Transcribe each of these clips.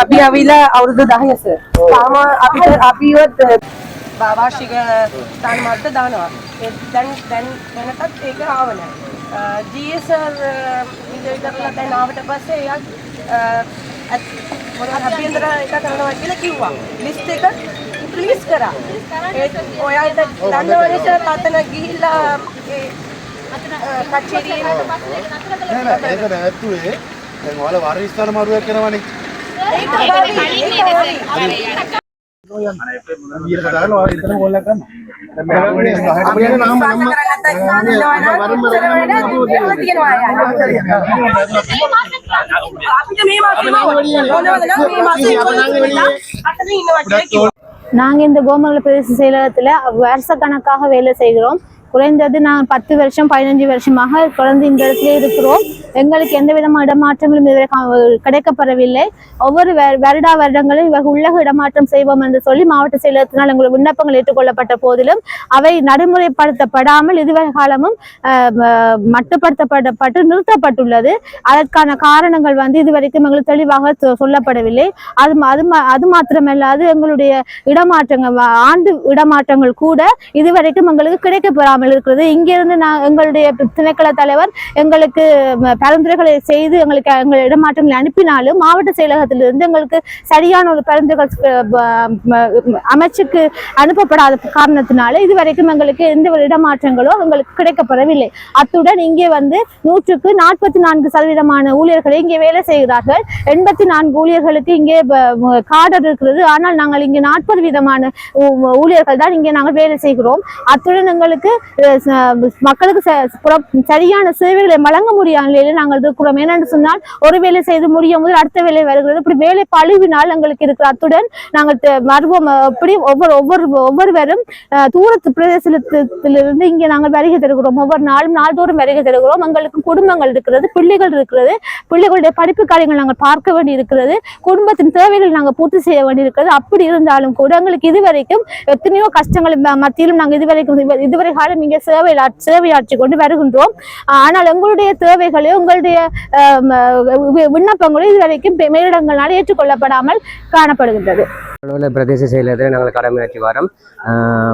අපි අවිලා අවුරුදු දහයස තාම අපිට අපිවත් වාර්ෂික ස්ථාන මර්ථ දානවා. ඒ දැන් දැන් දැනටත් ඒක ආවන ජීසර් ඉන්ටර්වියු කරලා දැන් ආවට පස්සේ එයා මොනවද අභ්‍යන්තර එක කරනවා කියලා කිව්වා. ලිස්ට් එක प्लीज करा दंडवड पातना गिला ಕಚೇರಿ तू हे मला वारस्थान मारूया की नाही இன்னும் நாங்கள் இந்த கோமங்கல பிரதேச செயலகத்தில் வருஷ வேலை செய்கிறோம். குறைந்தது நாங்கள் பத்து வருஷம் பதினஞ்சு வருஷமாக தொடர்ந்து இந்த இடத்துல இருக்கிறோம். எங்களுக்கு எந்த விதமான இடமாற்றங்களும் இதுவரை கிடைக்கப்பெறவில்லை. ஒவ்வொரு வருடா வருடங்களும் இவர்கள் உள்ளக இடமாற்றம் செய்வோம் என்று சொல்லி மாவட்ட செயலகத்தினால் எங்களுக்கு விண்ணப்பங்கள் ஏற்றுக்கொள்ளப்பட்ட போதிலும் அவை நடைமுறைப்படுத்தப்படாமல் இதுவரை காலமும் அஹ், மட்டுப்படுத்தப்படப்பட்டு நிறுத்தப்பட்டுள்ளது. அதற்கான காரணங்கள் வந்து இதுவரைக்கும் எங்களுக்கு தெளிவாக சொல்லப்படவில்லை. அது அது அது மாத்திரமல்லாது எங்களுடைய இடமாற்றங்கள் ஆண்டு இடமாற்றங்கள் கூட இதுவரைக்கும் எங்களுக்கு கிடைக்க இல்லாமல் இருக்கிறது. இங்கிருந்து நான் எங்களுடைய திணைக்கள தலைவர் எங்களுக்கு பரிந்துரைகளை செய்து எங்களுக்கு எங்கள் இடமாற்றங்களை அனுப்பினாலும் மாவட்ட செயலகத்திலிருந்து எங்களுக்கு சரியான ஒரு பரிந்துரைகள் அமைச்சுக்கு அனுப்பப்படாத காரணத்தினால இதுவரைக்கும் எங்களுக்கு எந்த ஒரு இடமாற்றங்களோ எங்களுக்கு கிடைக்கப்படவில்லை அத்துடன் இங்கே வந்து நூற்றுக்கு நாற்பத்தி நான்கு சதவீதமான ஊழியர்களை இங்கே வேலை செய்கிறார்கள். எண்பத்தி நான்கு ஊழியர்களுக்கு இங்கே கார்டர் இருக்கிறது. ஆனால் நாங்கள் இங்கே நாற்பது விதமான ஊ- ஊழியர்கள் தான் இங்கே நாங்கள் வேலை செய்கிறோம். அத்துடன் எங்களுக்கு மக்களுக்கு ச- புற- சரியான சேவைகளை வழங்க முடியாத நிலையில நாங்கள் இருக்கிறோம். ஏனென்று சொன்னால் ஒரு வேலை செய்து முடியும் போது அடுத்த வேலை வருகிறது. இப்படி வேலை பழுவினால் எங்களுக்கு இருக்கிற அத்துடன் நாங்கள் மருவம் வருவோம். இப்படி ஒவ்வொரு ஒவ்வொரு ஒவ்வொருவரும் அஹ், தூரத்து பிரதேசத்திலிருந்து இங்கே நாங்கள் வருகை தருகிறோம். ஒவ்வொரு நாளும் நாள்தோறும் வருகை தருகிறோம். எங்களுக்கு குடும்பங்கள் இருக்கிறது பிள்ளைகள் இருக்கிறது. பிள்ளைகளுடைய படிப்பு காரியங்கள் நாங்கள் பார்க்க வேண்டி இருக்கிறது குடும்பத்தின் தேவைகள் நாங்கள் பூர்த்தி செய்ய வேண்டி இருக்கிறது அப்படி இருந்தாலும் கூட எங்களுக்கு இதுவரைக்கும் எத்தனையோ கஷ்டங்கள் ம- மத்தியிலும் நாங்கள் இதுவரைக்கும் இதுவரை காலம் இங்கே சேவை சேவையாற்றி கொண்டு வருகின்றோம். ஆனால் எங்களுடைய தேவைகளோ உங்களுடைய ஆஹ், விண்ணப்பங்களோ இதுவரைக்கும் பெ- மேலிடங்களால் ஏற்றுக்கொள்ளப்படாமல் காணப்படுகின்றது. அளவில் பிரதேச செயலகத்தில் நாங்கள் கடமையாற்றி வாரம்.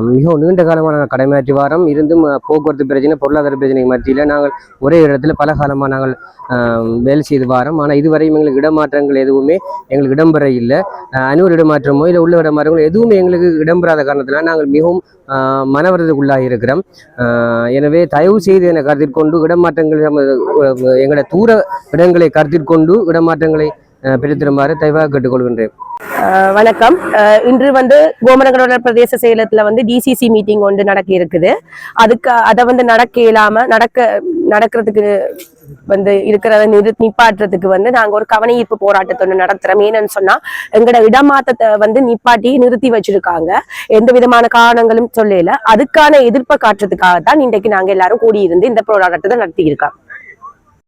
மிகவும் நீண்ட காலமாக நாங்கள் கடமையாற்றி வாரம். இருந்தும் போக்குவரத்து பிரச்சனை பொருளாதார பிரச்சனை மத்தியில் நாங்கள் ஒரே இடத்துல பல காலமாக நாங்கள் வேலை செய்து வாரம். ஆனால் இதுவரையும் எங்களுக்கு இடமாற்றங்கள் எதுவுமே எங்களுக்கு இடம்பெற இல்லை. அனுவல் இடமாற்றமோ இல்லை உள்ள இடமாற்றங்களோ எதுவுமே எங்களுக்கு இடம்பெறாத காரணத்தினால் நாங்கள் மிகவும் மனவரதுக்குள்ளாக இருக்கிறோம். எனவே தயவு செய்து என கருத்தில் கொண்டு இடமாற்றங்கள் எங்களை எங்களோட தூர இடங்களை கருத்தில் கொண்டு இடமாற்றங்களை ஆஹ் பெற்றுத்தருமாறு கேட்டுக்கொள்கின்றேன். வணக்கம். அஹ் இன்று வந்து கோமரங்கடோட பிரதேச செயலத்துல வந்து டிசிசி மீட்டிங் ஒன்று நடக்க இருக்குது அதுக்கு அதை வந்து நடக்க இயலாம நடக்க நடக்கிறதுக்கு வந்து இருக்கிறத நிறு நிப்பாட்டுறதுக்கு வந்து நாங்க ஒரு கவன ஈர்ப்பு போராட்டத்தை ஒன்று நடத்துறோம். ஏன்னு சொன்னா எங்களோட இடமாற்றத்தை வந்து நிப்பாட்டி நிறுத்தி வச்சிருக்காங்க. எந்த விதமான காரணங்களும் சொல்லல. அதுக்கான எதிர்ப்பை காட்டுறதுக்காக தான் இன்றைக்கு நாங்க எல்லாரும் கூடியிருந்து இந்த போராட்டத்தை நடத்தி